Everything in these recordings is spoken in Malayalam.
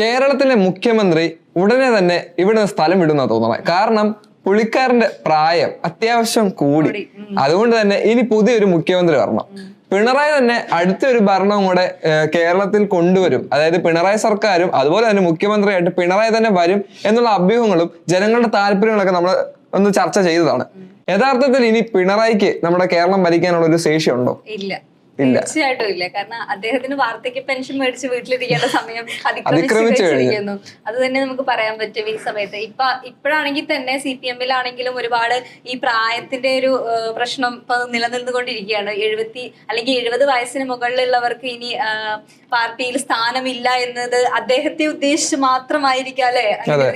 കേരളത്തിലെ മുഖ്യമന്ത്രി ഉടനെ തന്നെ ഇവിടെ നിന്ന് സ്ഥലം വിടുന്ന തോന്നണം. കാരണം പുള്ളിക്കാരന്റെ പ്രായം അത്യാവശ്യം കൂടി. അതുകൊണ്ട് തന്നെ ഇനി പുതിയൊരു മുഖ്യമന്ത്രി വരണം. പിണറായി തന്നെ അടുത്തൊരു ഭരണവും കൂടെ കേരളത്തിൽ കൊണ്ടുവരും. അതായത് പിണറായി സർക്കാരും അതുപോലെ തന്നെ മുഖ്യമന്ത്രിയായിട്ട് പിണറായി തന്നെ വരും എന്നുള്ള അഭ്യൂഹങ്ങളും ജനങ്ങളുടെ താല്പര്യങ്ങളൊക്കെ നമ്മൾ ഒന്ന് ചർച്ച ചെയ്തതാണ്. യഥാർത്ഥത്തിൽ ഇനി പിണറായിക്ക് നമ്മുടെ കേരളം ഭരിക്കാനുള്ള ഒരു ശേഷിയുണ്ടോ? ഇല്ല. തീർച്ചയായിട്ടും ഇല്ല. കാരണം അദ്ദേഹത്തിന് വാർദ്ധക്യ പെൻഷൻ മേടിച്ച് വീട്ടിലിരിക്കേണ്ട സമയം അതിക്രമിച്ചു അത് തന്നെ നമുക്ക് പറയാൻ പറ്റും ഈ സമയത്ത്. ഇപ്പൊ ഇപ്പോഴാണെങ്കിൽ തന്നെ സി പി എമ്മിലാണെങ്കിലും ഒരുപാട് ഈ പ്രായത്തിന്റെ ഒരു പ്രശ്നം ഇപ്പൊ നിലനിന്നുകൊണ്ടിരിക്കുകയാണ്. എഴുപത്തി അല്ലെങ്കിൽ എഴുപത് വയസ്സിന് മുകളിലുള്ളവർക്ക് ഇനി പാർട്ടിയിൽ സ്ഥാനമില്ല എന്നത് അദ്ദേഹത്തെ ഉദ്ദേശിച്ച് മാത്രമായിരിക്കാം അല്ലെ?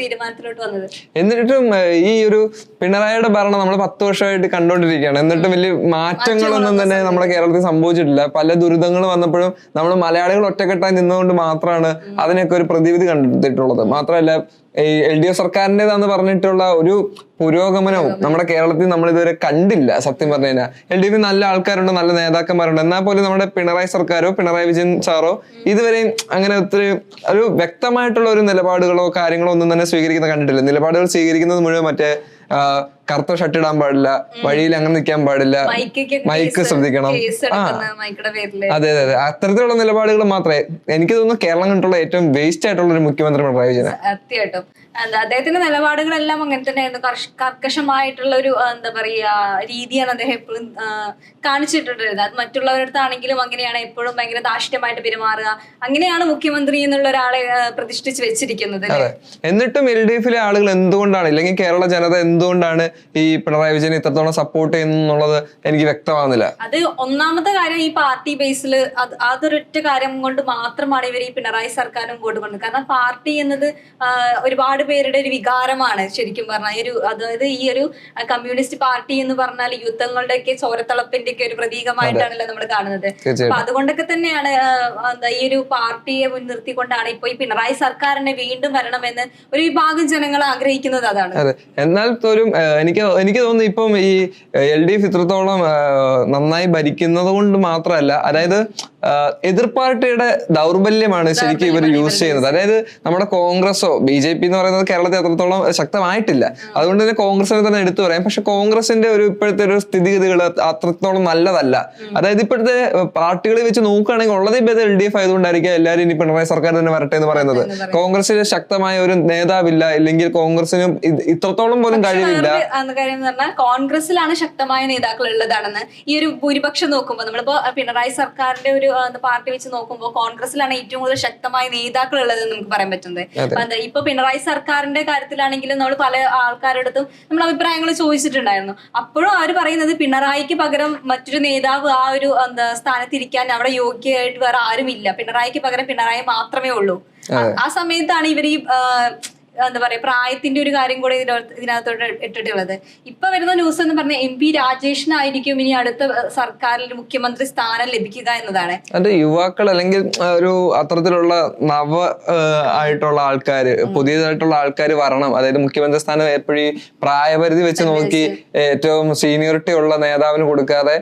തീരുമാനത്തിലോട്ട് വന്നത്. എന്നിട്ടും ഈ ഒരു പിണറായിയുടെ ഭരണം നമ്മൾ പത്ത് വർഷമായിട്ട് കണ്ടോണ്ടിരിക്കുകയാണ്. എന്നിട്ടും വലിയ മാറ്റങ്ങളൊന്നും തന്നെ നമ്മുടെ കേരളത്തിൽ സംഭവിച്ചിട്ടില്ല. പല ദുരിതങ്ങൾ വന്നപ്പോഴും നമ്മൾ മലയാളികൾ ഒറ്റക്കെട്ടായി നിന്നുകൊണ്ട് മാത്രമാണ് അതിനൊക്കെ ഒരു പ്രതിവിധി കണ്ടെത്തിയിട്ടുള്ളത് മാത്രമല്ല ഈ എൽ ഡി എഫ് സർക്കാരിന്റെതാന്ന് പറഞ്ഞിട്ടുള്ള ഒരു പുരോഗമനവും നമ്മുടെ കേരളത്തിൽ നമ്മൾ ഇതുവരെ കണ്ടില്ല സത്യം പറഞ്ഞു കഴിഞ്ഞാൽ. എൽ ഡി എഫ് നല്ല ആൾക്കാരുണ്ട് നല്ല നേതാക്കന്മാരുണ്ട്. എന്നാൽ പോലും നമ്മുടെ പിണറായി സർക്കാരോ പിണറായി വിജയൻ സാറോ ഇതുവരെയും അങ്ങനെ ഒത്തിരി ഒരു വ്യക്തമായിട്ടുള്ള ഒരു നിലപാടുകളോ കാര്യങ്ങളോ ഒന്നും തന്നെ സ്വീകരിക്കുന്ന കണ്ടിട്ടില്ല. നിലപാടുകൾ സ്വീകരിക്കുന്നത് മുഴുവൻ മറ്റേ കറുത്ത ഷർട്ട് ഇടാൻ പാടില്ല വഴിയിൽ അങ്ങനെ നിൽക്കാൻ പാടില്ല. മൈക്ക് ശ്രദ്ധിക്കണം. അതെ അതെ അതെ. അത്തരത്തിലുള്ള നിലപാടുകൾ മാത്രമേ എനിക്ക് തോന്നുന്നു കേരളം കണ്ടുള്ള ഏറ്റവും വേസ്റ്റ് ആയിട്ടുള്ള ഒരു മുഖ്യമന്ത്രി പിണറായി സത്യമായിട്ടും എന്താ അദ്ദേഹത്തിന്റെ നിലപാടുകളെല്ലാം അങ്ങനെ തന്നെയായിരുന്നു. കർഷ- കർക്കശമായിട്ടുള്ള ഒരു എന്താ പറയാ രീതിയാണ് അദ്ദേഹം എപ്പോഴും കാണിച്ചിട്ടുണ്ടായിരുന്നത്. അത് മറ്റുള്ളവരുടെ അടുത്താണെങ്കിലും അങ്ങനെയാണ് എപ്പോഴും ഭയങ്കര ദാഷ്ട്യമായിട്ട് പെരുമാറുക. അങ്ങനെയാണ് മുഖ്യമന്ത്രി എന്നുള്ള ഒരാളെ പ്രതിഷ്ഠിച്ചു വെച്ചിരിക്കുന്നത്? എന്നിട്ടും എൽ ഡി എഫിലെ ആളുകൾ എന്തുകൊണ്ടാണ് ഇല്ലെങ്കിൽ കേരള ജനത എന്തുകൊണ്ടാണ് ഈ പിണറായി വിജയൻ ഇത്രത്തോളം സപ്പോർട്ട് ചെയ്യുന്നുള്ളത് എനിക്ക് വ്യക്തമാകുന്നില്ല അത് ഒന്നാമത്തെ കാര്യം ഈ പാർട്ടി ബേസിൽ അത് അതൊരൊറ്റ കാര്യം കൊണ്ട് മാത്രമാണ് ഇവർ ഈ പിണറായി സർക്കാരും കൊണ്ടത് കാരണം പാർട്ടി എന്നത് ആ, ഒരുപാട് പേരുടെ ഒരു വികാരമാണ് ശരിക്കും പറഞ്ഞാൽ ഈ ഒരു അതായത് ഈ ഒരു കമ്മ്യൂണിസ്റ്റ് പാർട്ടി എന്ന് പറഞ്ഞാൽ യുദ്ധങ്ങളുടെ ഒക്കെ ചോരത്തളപ്പിന്റെ ഒക്കെ ഒരു പ്രതീകമായിട്ടാണല്ലോ നമ്മൾ കാണുന്നത്. അപ്പൊ അതുകൊണ്ടൊക്കെ തന്നെയാണ് എന്താ ഈ ഒരു പാർട്ടിയെ മുൻനിർത്തിക്കൊണ്ടാണ് ഇപ്പൊ ഈ പിണറായി സർക്കാരിനെ വീണ്ടും വരണമെന്ന് ഒരു വിഭാഗം ജനങ്ങൾ ആഗ്രഹിക്കുന്നത് അതാണ്. അതെ. എന്നാൽ പോലും എനിക്ക് എനിക്ക് തോന്നുന്നു ഇപ്പം ഈ എൽ ഡി എഫ് ഇത്രത്തോളം നന്നായി ഭരിക്കുന്നത് കൊണ്ട് മാത്രമല്ല അതായത് എതിർ പാർട്ടിയുടെ ദൗർബല്യമാണ് ശരിക്കും ഇവർ യൂസ് ചെയ്യുന്നത്. അതായത് നമ്മുടെ കോൺഗ്രസോ ബി ജെ പി എന്ന് പറയുന്നത് കേരളത്തിൽ അത്രത്തോളം ശക്തമായിട്ടില്ല. അതുകൊണ്ട് തന്നെ കോൺഗ്രസിനെ തന്നെ എടുത്തു പറയാം. പക്ഷെ കോൺഗ്രസിന്റെ ഒരു ഇപ്പോഴത്തെ ഒരു സ്ഥിതിഗതികൾ അത്രത്തോളം നല്ലതല്ല. അതായത് ഇപ്പോഴത്തെ പാർട്ടികളെ വെച്ച് നോക്കുകയാണെങ്കിൽ ഉള്ളതേ ഭേദം എൽ ഡി എഫ് ആയതുകൊണ്ടായിരിക്കും എല്ലാവരും ഇനി പിണറായി സർക്കാർ തന്നെ വരട്ടെ എന്ന് പറയുന്നത്. കോൺഗ്രസിന് ശക്തമായ ഒരു നേതാവില്ല ഇല്ലെങ്കിൽ കോൺഗ്രസിന് ഇത്രത്തോളം പോലും കഴിവില്ല. പറഞ്ഞാൽ കോൺഗ്രസിലാണ് ശക്തമായ നേതാക്കൾ ഉള്ളതാണെന്ന് ഈ ഒരു ഭൂരിപക്ഷം നോക്കുമ്പോൾ നമ്മളിപ്പോ പിണറായി സർക്കാരിന്റെ ഒരു പാർട്ടി വെച്ച് നോക്കുമ്പോൾ കോൺഗ്രസിലാണ് ഏറ്റവും കൂടുതൽ ശക്തമായ നേതാക്കൾ ഉള്ളത് നമുക്ക് പറയാൻ പറ്റുന്നത്. അപ്പൊ എന്താ ഇപ്പൊ പിണറായി സർക്കാരിന്റെ കാര്യത്തിലാണെങ്കിലും നമ്മൾ പല ആൾക്കാരുടെ അടുത്തും നമ്മൾ അഭിപ്രായങ്ങൾ ചോദിച്ചിട്ടുണ്ടായിരുന്നു. അപ്പോഴും അവർ പറയുന്നത് പിണറായിക്ക് പകരം മറ്റൊരു നേതാവ് ആ ഒരു എന്താ സ്ഥാനത്തിരിക്കാൻ അവിടെ യോഗ്യമായിട്ട് വേറെ ആരുമില്ല. പിണറായിക്ക് പകരം പിണറായി മാത്രമേ ഉള്ളൂ. ആ- സമയത്താണ് ഇവർ ഈ എന്താ പറയാ പ്രായത്തിന്റെ ഒരു കാര്യം കൂടെ ഇതിനകത്ത് ഇതിനകത്തോട്ട് ഇട്ടിട്ടുള്ളത്. ഇപ്പൊ വരുന്ന ന്യൂസ് എന്ന് പറഞ്ഞ എം പി രാജേഷിനായിരിക്കും ഇനി അടുത്ത സർക്കാരിൽ മുഖ്യമന്ത്രി സ്ഥാനം ലഭിക്കുക എന്നതാണ്. അതെ യുവാക്കൾ അല്ലെങ്കിൽ ഒരു അത്തരത്തിലുള്ള നവ ആയിട്ടുള്ള ആൾക്കാർ പുതിയതായിട്ടുള്ള ആൾക്കാർ വരണം. അതായത് മുഖ്യമന്ത്രി സ്ഥാനം എപ്പോഴും പ്രായപരിധി വെച്ച് നോക്കി ഏറ്റവും സീനിയോറിറ്റി ഉള്ള നേതാവിന് കൊടുക്കാതെ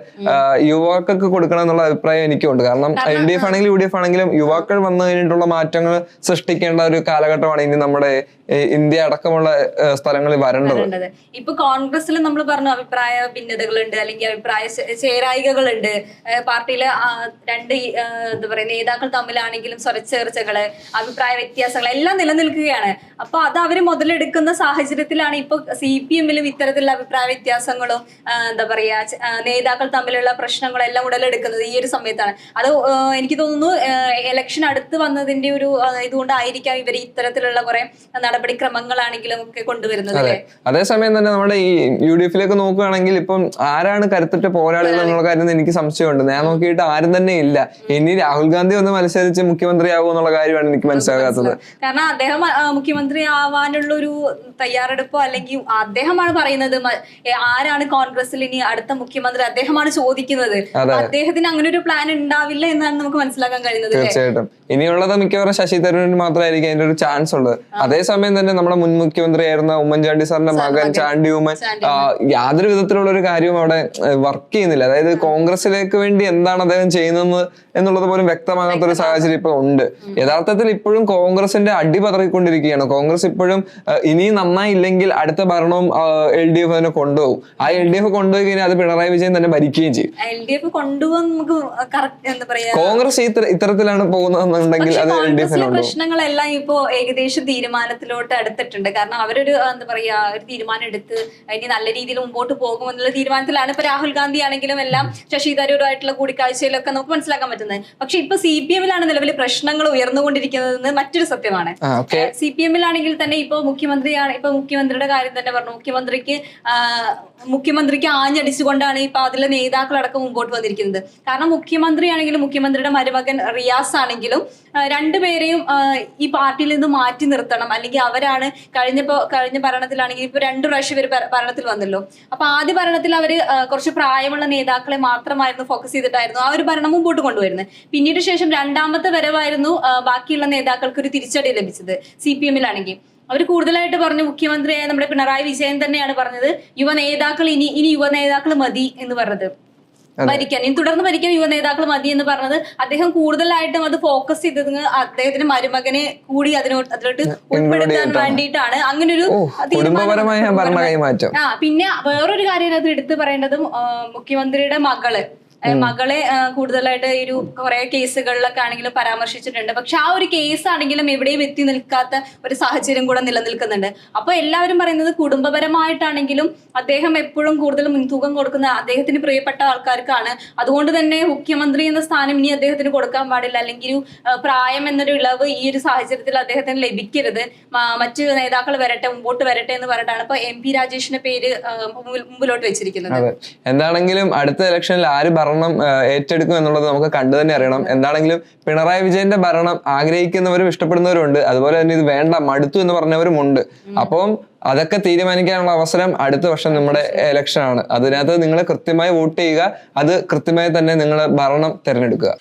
യുവാക്കൾക്ക് കൊടുക്കണം എന്നുള്ള അഭിപ്രായം എനിക്കുണ്ട്. കാരണം എൽ ഡി എഫ് ആണെങ്കിലും യു ഡി എഫ് ആണെങ്കിലും യുവാക്കൾ വന്നു കഴിഞ്ഞിട്ടുള്ള മാറ്റങ്ങൾ സൃഷ്ടിക്കേണ്ട ഒരു കാലഘട്ടമാണ് ഇനി നമ്മുടെ ഇന്ത്യ അടക്കമുള്ള സ്ഥലങ്ങളിൽ വരേണ്ടത്? ഇപ്പൊ കോൺഗ്രസിൽ നമ്മൾ പറഞ്ഞു അഭിപ്രായ ഭിന്നതകളുണ്ട് അല്ലെങ്കിൽ അഭിപ്രായ ചേരായികകളുണ്ട്. പാർട്ടിയിലെ രണ്ട് എന്താ പറയാ നേതാക്കൾ തമ്മിലാണെങ്കിലും സ്വരച്ചേർച്ചകൾ അഭിപ്രായ വ്യത്യാസങ്ങൾ എല്ലാം നിലനിൽക്കുകയാണ്. അപ്പൊ അത് അവർ മുതലെടുക്കുന്ന സാഹചര്യത്തിലാണ് ഇപ്പൊ സി പി എമ്മിലും ഇത്തരത്തിലുള്ള അഭിപ്രായ വ്യത്യാസങ്ങളും എന്താ പറയാ നേതാക്കൾ തമ്മിലുള്ള പ്രശ്നങ്ങളും എല്ലാം ഉടലെടുക്കുന്നത് ഈ ഒരു സമയത്താണ്. അത് എനിക്ക് തോന്നുന്നു ഇലക്ഷൻ അടുത്ത് വന്നതിന്റെ ഒരു ഇതുകൊണ്ടായിരിക്കാം ഇവർ ഇത്തരത്തിലുള്ള കുറെ നടപടിക്രമങ്ങളാണെങ്കിലും ഒക്കെ കൊണ്ടുവരുന്നത് അതെ. അതേസമയം തന്നെ നമ്മുടെ ഈ യു ഡി എഫിലേക്ക് നോക്കുകയാണെങ്കിൽ ഇപ്പം ആരാണ് കരുത്തുറ്റ പോരാളികൾ എന്നുള്ള കാര്യം എനിക്ക് സംശയമുണ്ട്. ഞാൻ നോക്കിയിട്ട് ആരും തന്നെ ഇല്ല. ഇനി രാഹുൽ ഗാന്ധി ഒന്ന് മത്സരിച്ച് മുഖ്യമന്ത്രിയാകും എന്നുള്ള കാര്യമാണ് എനിക്ക് മനസ്സിലാകാത്തത്. കാരണം അദ്ദേഹം മുഖ്യമന്ത്രി ആവാനുള്ള ഒരു തയ്യാറെടുപ്പോ അല്ലെങ്കിൽ അദ്ദേഹമാണ് പറയുന്നത് ആരാണ് കോൺഗ്രസിൽ ഇനി അടുത്ത മുഖ്യമന്ത്രി അദ്ദേഹമാണ് ചോദിക്കുന്നത്. അദ്ദേഹത്തിന് അങ്ങനെ ഒരു പ്ലാൻ ഉണ്ടാവില്ല എന്നാണ് നമുക്ക് മനസ്സിലാക്കാൻ കഴിയുന്നത് തീർച്ചയായിട്ടും. ഇനിയുള്ളത് മിക്കവാറും ശശി തരൂരിന് മാത്രമായിരിക്കും അതിന്റെ ഒരു ചാൻസ് ഉള്ളത്. അതേസമയം സമയം തന്നെ നമ്മുടെ മുൻ മുഖ്യമന്ത്രിയായിരുന്ന ഉമ്മൻചാണ്ടി സാറിന്റെ മകൻ ചാണ്ടി ഉമ്മൻ യാതൊരു വിധത്തിലുള്ള ഒരു കാര്യവും അവിടെ വർക്ക് ചെയ്യുന്നില്ല. അതായത് കോൺഗ്രസിലേക്ക് വേണ്ടി എന്താണ് അദ്ദേഹം ചെയ്യുന്നത് എന്നുള്ളത് പോലും വ്യക്തമാകാത്ത ഒരു സാഹചര്യം ഇപ്പൊ ഉണ്ട്. യഥാർത്ഥത്തിൽ ഇപ്പോഴും കോൺഗ്രസിന്റെ അടി പതറിക്കൊണ്ടിരിക്കുകയാണ് കോൺഗ്രസ് ഇപ്പോഴും ഇനി ഇനിയും നന്നായില്ലെങ്കിൽ അടുത്ത ഭരണവും എൽ ഡി എഫ് തന്നെ കൊണ്ടുപോകും. ആ എൽ ഡി എഫ് കൊണ്ടുപോയി കഴിഞ്ഞാൽ അത് പിണറായി വിജയൻ തന്നെ ഭരിക്കുകയും ചെയ്യും. എൽ ഡി എഫ് കൊണ്ടുപോകാൻ നമുക്ക് കറക്റ്റ് എന്താ പറയാ? കോൺഗ്രസ് ഇത്തരത്തിലാണ് പോകുന്നതെന്നുണ്ടെങ്കിൽ അത് എൽ ഡി എഫിന് കോൺഗ്രസിലെ പ്രശ്നങ്ങളെല്ലാം ഇപ്പോ ഏകദേശം തീരുമാനത്തിലോട്ട് അടുത്തിട്ടുണ്ട്. കാരണം അവരൊരു എന്താ പറയാ ഒരു തീരുമാനം എടുത്ത് ഇനി നല്ല രീതിയിൽ മുമ്പോട്ട് പോകുമെന്നുള്ള തീരുമാനത്തിലാണ് ഇപ്പൊ രാഹുൽ ഗാന്ധി ആണെങ്കിലും എല്ലാം ശശി തരൂരുമായിട്ടുള്ള കൂടിക്കാഴ്ചയിലൊക്കെ നമുക്ക് മനസ്സിലാക്കാൻ പറ്റുന്നത്. പക്ഷെ ഇപ്പൊ സി പി എമ്മിലാണ് നിലവിൽ പ്രശ്നങ്ങൾ ഉയർന്നുകൊണ്ടിരിക്കുന്നതെന്ന് മറ്റൊരു സത്യമാണ്. സി പി എമ്മിലാണെങ്കിൽ തന്നെ ഇപ്പൊ മുഖ്യമന്ത്രിയാണ് ഇപ്പൊ മുഖ്യമന്ത്രിയുടെ കാര്യം തന്നെ പറഞ്ഞു. മുഖ്യമന്ത്രിക്ക് മുഖ്യമന്ത്രിക്ക് ആഞ്ഞടിച്ചുകൊണ്ടാണ് ഇപ്പൊ അതിലെ നേതാക്കളടക്കം മുമ്പോട്ട് വന്നിരിക്കുന്നത്. കാരണം മുഖ്യമന്ത്രിയാണെങ്കിലും മുഖ്യമന്ത്രിയുടെ മരുമകൻ റിയാസ് ആണെങ്കിലും രണ്ടുപേരെയും ഈ പാർട്ടിയിൽ നിന്ന് മാറ്റി നിർത്തണം. അല്ലെങ്കിൽ അവരാണ് കഴിഞ്ഞപ്പോ കഴിഞ്ഞ ഭരണത്തിലാണെങ്കിൽ ഇപ്പൊ രണ്ടു പ്രാവശ്യം ഇവർ ഭരണത്തിൽ വന്നല്ലോ. അപ്പൊ ആദ്യ ഭരണത്തിൽ അവർ കുറച്ച് പ്രായമുള്ള നേതാക്കളെ മാത്രമായിരുന്നു ഫോക്കസ് ചെയ്തിട്ടായിരുന്നു ആ ഒരു ഭരണം മുമ്പോട്ട് കൊണ്ടുവരുന്നത് പിന്നീട് ശേഷം രണ്ടാമത്തെ വരവായിരുന്നു ബാക്കിയുള്ള നേതാക്കൾക്ക് ഒരു തിരിച്ചടി ലഭിച്ചത് സി പി എമ്മിലാണെങ്കിൽ അവർ കൂടുതലായിട്ട് പറഞ്ഞു മുഖ്യമന്ത്രിയായ നമ്മുടെ പിണറായി വിജയൻ തന്നെയാണ് പറഞ്ഞത് യുവ നേതാക്കൾ ഇനി ഇനി യുവ നേതാക്കൾ മതി എന്ന് പറഞ്ഞത്. ഭരിക്കാൻ ഇനി തുടർന്ന് ഭരിക്കാൻ യുവ നേതാക്കൾ മതി എന്ന് പറഞ്ഞത് അദ്ദേഹം കൂടുതലായിട്ടും അത് ഫോക്കസ് ചെയ്തത് അദ്ദേഹത്തിന്റെ മരുമകനെ കൂടി അതിനോട് അതിലോട്ട് ഉൾപ്പെടുത്താൻ വേണ്ടിയിട്ടാണ്. അങ്ങനെ ഒരു തീരുമാനം ആ പിന്നെ വേറൊരു കാര്യം അത് എടുത്തു പറയേണ്ടതും മുഖ്യമന്ത്രിയുടെ മകൾ. മകളെ കൂടുതലായിട്ട് ഒരു കുറെ കേസുകളിലൊക്കെ ആണെങ്കിലും പരാമർശിച്ചിട്ടുണ്ട്. പക്ഷെ ആ ഒരു കേസ് ആണെങ്കിലും എവിടെയും എത്തി നിൽക്കാത്ത ഒരു സാഹചര്യം കൂടെ നിലനിൽക്കുന്നുണ്ട്. അപ്പൊ എല്ലാവരും പറയുന്നത് കുടുംബപരമായിട്ടാണെങ്കിലും അദ്ദേഹം എപ്പോഴും കൂടുതൽ മുൻതൂക്കം കൊടുക്കുന്ന അദ്ദേഹത്തിന് പ്രിയപ്പെട്ട ആൾക്കാർക്കാണ്. അതുകൊണ്ട് തന്നെ മുഖ്യമന്ത്രി എന്ന സ്ഥാനം ഇനി അദ്ദേഹത്തിന് കൊടുക്കാൻ പാടില്ല. അല്ലെങ്കിൽ ഒരു പ്രായം എന്നൊരു ഇളവ് ഈ ഒരു സാഹചര്യത്തിൽ അദ്ദേഹത്തിന് ലഭിക്കരുത്. മറ്റു നേതാക്കൾ വരട്ടെ മുമ്പോട്ട് വരട്ടെ എന്ന് പറഞ്ഞിട്ടാണ് ഇപ്പൊ എം പി രാജേഷിന്റെ പേര് മുമ്പിലോട്ട് വെച്ചിരിക്കുന്നത്. എന്താണെങ്കിലും അടുത്ത ഇലക്ഷനിൽ ആര് ഭരണം ഏറ്റെടുക്കും എന്നുള്ളത് നമുക്ക് കണ്ടു തന്നെ അറിയണം. എന്താണെങ്കിലും പിണറായി വിജയന്റെ ഭരണം ആഗ്രഹിക്കുന്നവരും ഇഷ്ടപ്പെടുന്നവരും ഉണ്ട് അതുപോലെ തന്നെ ഇത് വേണ്ട മടുത്തു എന്ന് പറഞ്ഞവരും ഉണ്ട് അപ്പം അതൊക്കെ തീരുമാനിക്കാനുള്ള അവസരം അടുത്ത വർഷം നമ്മുടെ ഇലക്ഷൻ ആണ്. അതിനകത്ത് നിങ്ങൾ കൃത്യമായി വോട്ട് ചെയ്യുക. അത് കൃത്യമായി തന്നെ നിങ്ങൾ ഭരണം തിരഞ്ഞെടുക്കുക.